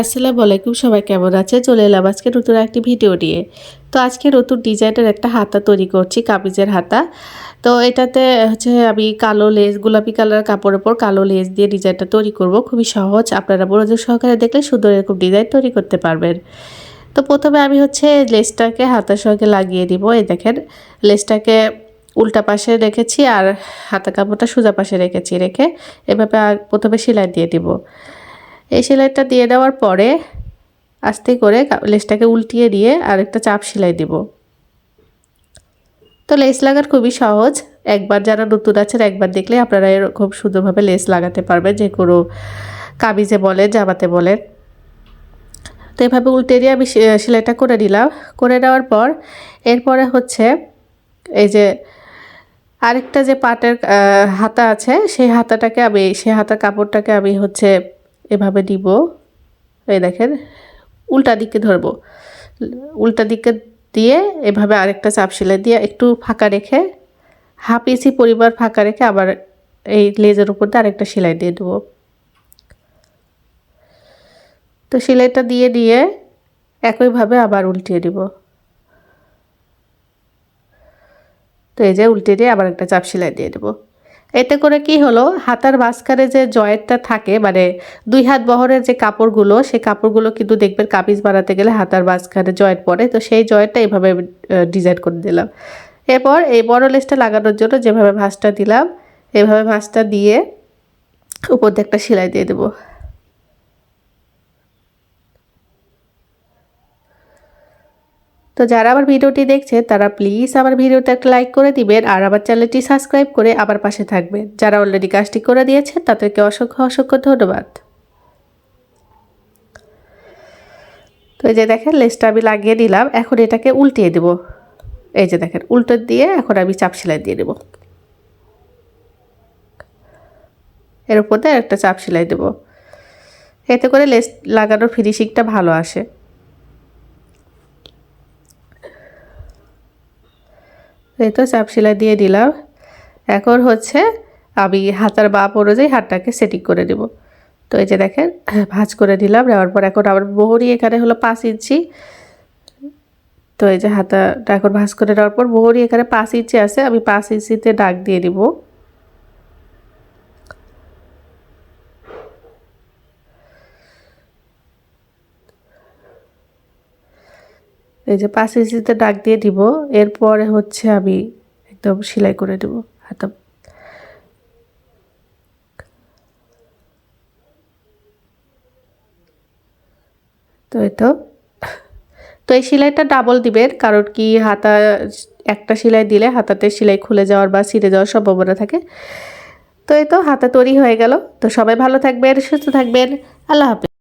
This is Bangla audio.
আসসালামু আলাইকুম, সবাই কেমন আছে চলে এলাম আজকে নতুন একটি ভিডিও নিয়ে। তো আজকে নতুন ডিজাইনের একটা হাতা তৈরি করছি, কামিজের হাতা। তো এটাতে হচ্ছে আমি কালো লেস, গোলাপি কালার কাপড়ের ওপর কালো লেস দিয়ে ডিজাইনটা তৈরি করব। খুবই সহজ, আপনারা মনোযোগ সহকারে দেখলে সুন্দর এরকম ডিজাইন তৈরি করতে পারবেন। তো প্রথমে আমি হচ্ছে লেসটাকে হাতার সঙ্গে লাগিয়ে দিব এই দেখেন। লেসটাকে উল্টা পাশে রেখেছি আর হাতা কাপড়টা সোজা পাশে রেখেছি রেখে। এভাবে প্রথমে সেলাই দিয়ে দিব এই সেলাইটা দিয়ে দেওয়ার পরে আস্তে করে লেসটাকে উল্টিয়ে দিয়ে আর একটা চাপ সেলাই দিব। তো লেস লাগার খুবই সহজ। একবার যারা নতুন আছেন, একবার দেখলে আপনারা এরকম সুন্দরভাবে লেস লাগাতে পারবেন, যে কোনো কামিজে বলেন, জামাতে বলেন। তো এভাবে উল্টে দিয়ে আমি সেলাইটা করে নিলাম। করে নেওয়ার পর এরপরে হচ্ছে এই যে আরেকটা যে পাটের হাতা আছে, সেই হাতাটাকে আমি সেই হাতার কাপড়টাকে আমি হচ্ছে এভাবে দিব। এই দেখেন, উল্টা দিকে ধরবো। উল্টা দিকে দিয়ে এভাবে আরেকটা চাপ সেলাই দিয়ে একটু ফাঁকা রেখে, হাফ ইঞ্চি পরিবার ফাঁকা রেখে আবার এই লেজের উপর দিয়ে আরেকটা সেলাই দিয়ে দেবো। তো সেলাইটা দিয়ে দিয়ে একইভাবে আবার উল্টিয়ে দিব। তো এই যে উল্টে দিয়ে আবার একটা চাপ সেলাই দিয়ে দেবো। এতে করে কি হলো? হাতার মাঝখানে যে জয়েন্টটা থাকে মানে দুই হাত বহরের যে কাপড়গুলো, সেই কাপড়গুলো কিন্তু দেখবেন কামিজ বানাতে গেলে হাতার মাঝখানে জয়েন্ট পড়ে। তো সেই জয়েন্টটা এইভাবে ডিজাইন করে দিলাম। এরপর এই বড় লেসটা লাগানোর জন্য যেভাবে ভাঁজটা দিলাম, এভাবে ভাঁজটা দিয়ে উপর দিয়ে একটা সেলাই দিয়ে দেবো। যারা আমার ভিডিওটি দেখছে, তারা প্লিজ আমার ভিডিওতে একটা লাইক করে দিবেন আর আমার চ্যানেলটি সাবস্ক্রাইব করে আমার পাশে থাকবেন। যারা অলরেডি কাজটি করে দিয়েছে তাদেরকে অসংখ্য অসংখ্য ধন্যবাদ। তো এই যে দেখেন লেসটা আমি লাগিয়ে দিলাম এখন এটাকে উল্টিয়ে দেব। এই যে দেখেন, উল্টো দিয়ে এখন আমি চাপ সেলাই দিয়ে দেব। এর উপর একটা চাপ সেলাই দেব। এতে করে লেস লাগানোর ফিনিশিংটা ভালো আসে। এই তো চাপ সেলাই দিয়ে দিলাম। এখন হচ্ছে আমি হাতার বাপ অনুযায়ী হাতটাকে সেটিং করে নেব। তো এই যে দেখেন, ভাঁজ করে দিলাম নেওয়ার পর এখন আমার মোহরি এখানে হলো পাঁচ ইঞ্চি। তো এই যে হাতাটা এখন ভাঁজ করে নেওয়ার পর মোহরি এখানে পাঁচ ইঞ্চি আছে, আমি পাঁচ ইঞ্চিতে ডাক দিয়ে দিব এই যে পাঁচ ইঞ্চিতে ডাক দিয়ে দিব, এরপরে হচ্ছে আমি একদম সেলাই করে দেব হাতা তো এই তো। তো এই সেলাইটা ডাবল দিবেন, কারণ কি হাতা একটা সেলাই দিলে হাতাতে সেলাই খুলে যাওয়ার বা ছিঁড়ে যাওয়ার সম্ভাবনা থাকে। তো এই তো, হাতা তৈরি হয়ে গেল। তো সবাই ভালো থাকবেন, সুস্থ থাকবেন। আল্লাহ হাফিজ।